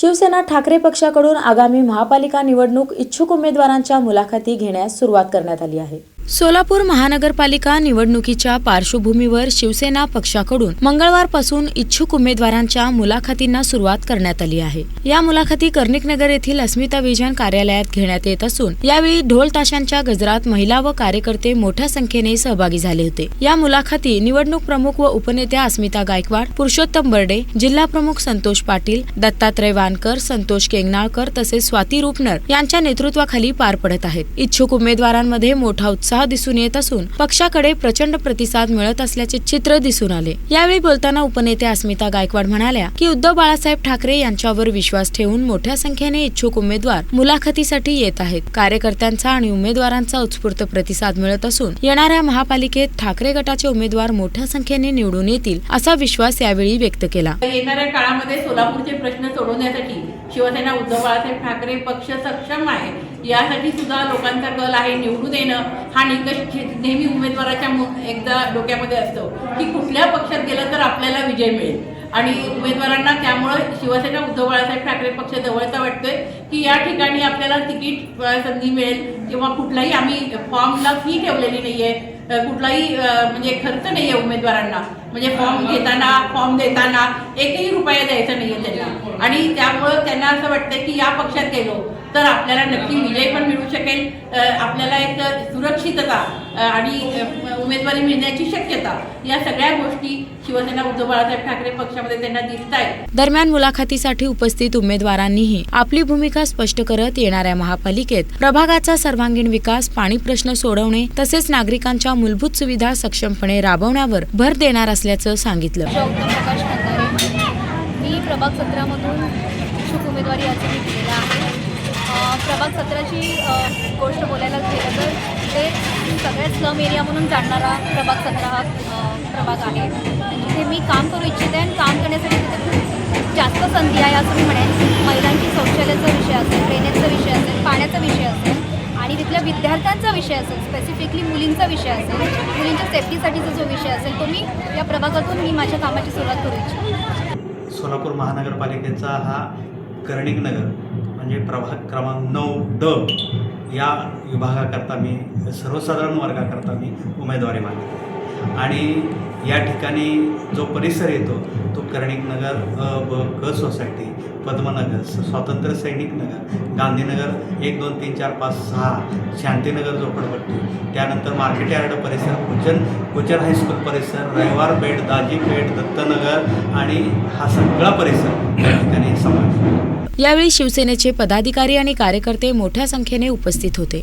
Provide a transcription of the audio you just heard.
शिवसेना ठाकरे पक्षाकडून आगामी महापालिका निवडणूक इच्छुक उमेदवारांच्या मुलाखती घेण्यास सुरुवात करण्यात आली आहे. सोलापूर महानगरपालिका निवडणुकीच्या पार्श्वभूमीवर शिवसेना पक्षाकडून मंगळवारपासून इच्छुक उमेदवारांच्या मुलाखतींना सुरुवात करण्यात आली आहे. या मुलाखती कर्णिकनगर येथील अस्मिता विजन कार्यालयात घेण्यात येत असून यावेळी ढोल ताशांच्या गजरात महिला व कार्यकर्ते मोठ्या संख्येने सहभागी झाले होते. या मुलाखती निवडणूक प्रमुख व उपनेत्या अस्मिता गायकवाड पुरुषोत्तम बर्डे जिल्हा प्रमुख संतोष पाटील दत्तात्रय वानकर संतोष केंगनाळकर तसेच स्वाती रुपनर यांच्या नेतृत्वाखाली पार पडत आहेत. इच्छुक उमेदवारांमध्ये मोठा उत्साह दिसून येत असून पक्षाकडे प्रचंड प्रतिसाद मिळत असल्याचे चित्र दिसून आले. यावेळी बोलताना उपनेते अस्मिता गायकवाड म्हणाल्या की उद्धव बाळासाहेब ठाकरे यांच्यावर विश्वास ठेवून मोठ्या संख्येने इच्छुक उमेदवार मुलाखतीसाठी येत आहेत. कार्यकर्त्यांचा आणि उमेदवारांचा उत्स्फूर्त प्रतिसाद मिळत असून येणाऱ्या महापालिकेत ठाकरे गटाचे उमेदवार मोठ्या संख्येने निवडून येतील असा विश्वास यावेळी व्यक्त केला. येणाऱ्या काळामध्ये सोलापूरचे प्रश्न सोडवण्यासाठी शिवसेना उद्धव बाळासाहेब ठाकरे पक्ष सक्षम आहे. यासाठी सुद्धा लोकांचा कल आहे निवडून येणं हा निकष नेहमी उमेदवाराच्या एकदा डोक्यामध्ये असतो की कुठल्या पक्षात गेलं तर आपल्याला विजय मिळेल. आणि उमेदवारांना त्यामुळं शिवसेना उद्धव बाळासाहेब ठाकरे पक्ष जवळचा वाटतोय की या ठिकाणी आपल्याला तिकीट संधी मिळेल किंवा कुठलाही आम्ही फॉर्मला फी ठेवलेली नाहीये. आहे कुठलाही म्हणजे खर्च नाहीये उमेदवारांना. म्हणजे फॉर्म घेताना फॉर्म देताना एकही रुपया द्यायचा नाहीये त्यांना. आणि त्यामुळं त्यांना असं वाटतं की या पक्षात गेलो तर आपल्याला नक्की विजय पण मिळू शकेल. आपल्याला एक सुरक्षितता आणि उमेदवारी मिळण्याची शक्यता या सगळ्या गोष्टी शिवसेना उद्धव बाळासाहेब ठाकरे पक्षामध्ये त्यांना दिसत आहेत. दरम्यान मुलाखतीसाठी उपस्थित उमेदवारांनीही आपली भूमिका स्पष्ट करत येणाऱ्या महापालिकेत प्रभागाचा सर्वांगीण विकास पाणी प्रश्न सोडवणे तसेच नागरिकांच्या मूलभूत सुविधा सक्षमपणे राबवण्यावर भर देणार असल्याचं सांगितलं. प्रकाश मी प्रभाग सत्रामधून इच्छुक उमेदवारी अर्ज मी आहे. प्रभाग सत्राची गोष्ट बोलायला गेलं तर ते सगळ्यात स्लम एरिया म्हणून जाणणारा प्रभाग सतरा हा प्रभाग आहे. जिथे मी काम करू इच्छिते आणि काम करण्यासाठी तिथे खूप जास्त संधी आहे असं मी म्हणेन. महिलांची शौचालयाचा विषय असेल ड्रेनेजचा विषय असेल पाण्याचा विषय असेल आणि विद्यार्थ्यांचा विषय असेल स्पेसिफिकली मुलींचा विषय असेल मुलींच्या सेफ्टीसाठीचा जो विषय असेल तो मी या प्रभागातून मी माझ्या कामाची सुरुवात करू इच्छिते. सोलापूर महानगरपालिकेचा हा कर्णिक नगर म्हणजे प्रभाग क्रमांक नऊ ड या विभागाकरता मी सर्वसाधारण वर्गाकरता मी उमेदवारी मागितली आणि या ठिकाणी जो परिसर येतो तो कर्णिक नगर ब क सोसायटी पद्मनगर स्वातंत्र्य सैनिक नगर गांधीनगर एक दोन तीन चार पाच सहा शांतीनगर झोपडपट्टी त्यानंतर मार्केट यार्ड परिसर कुचन कुचन हायस्कूल परिसर रविवार पेठ दाजी पेठ दत्तनगर आणि हा सगळा परिसर या ठिकाणी समावेश यावेळी शिवसेनेचे पदाधिकारी आणि कार्यकर्ते मोठ्या संख्येने उपस्थित होते.